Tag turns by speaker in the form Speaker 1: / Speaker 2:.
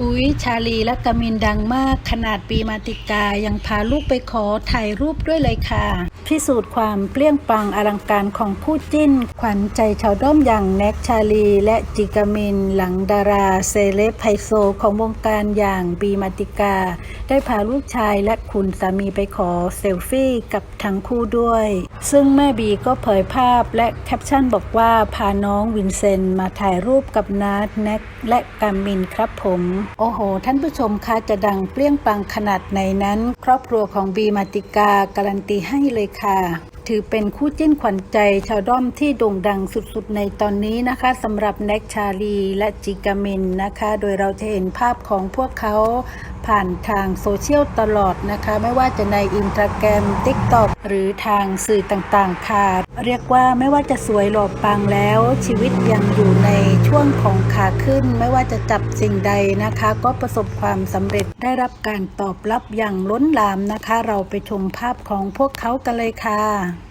Speaker 1: อุ๊ย ชาลีและกามินดังมาก ขนาดปีมาติกายังพาลูกไปขอถ่ายรูปด้วยเลยค่ะ พิสูจน์ความเปรี้ยงปรังอลังการของคู่จิ้น ขวัญใจชาวด้อมอย่างแน็กชาลี และจิกามิน หลังดาราเซเลบไฮโซของวงการอย่างปีมาติกา ได้พาลูกชายและคุณสามีไปขอเซลฟี่กับทั้งคู่ด้วย ซึ่งแม่บีก็เผยภาพและแคปชั่นบอกว่าพาน้องวินเซนต์มาถ่ายรูปกับนัทแน็กและกามินครับผม โอ้โห ท่านผู้ชมคะจะดังเปรี้ยงปังขนาดไหนนั้น ครอบครัวของบีมาติกาการันตีให้เลยค่ะ ถือเป็นคู่จิ้นขวัญใจชาวด้อมที่โด่งดังสุดๆ ในตอนนี้นะคะสำหรับแน็กชาลีและจิกามินนะคะ โดยเราจะเห็นภาพของพวกเขา ผ่านทางโซเชียลตลอดนะคะ ไม่ว่าจะในอินสตาแกรม t ิ k t o k หรือทางสื่อต่างๆ ค่ะ เรียกว่าไม่ว่าจะสวยหล่อปังแล้ว ชีวิตยังอยู่ในช่วงของขาขึ้น ไม่ว่าจะจับสิ่งใดนะคะ ก็ประสบความสำเร็จได้รับการตอบรับอย่างล้นหลามนะคะ เราไปชมภาพของพวกเขากันเลยค่ะ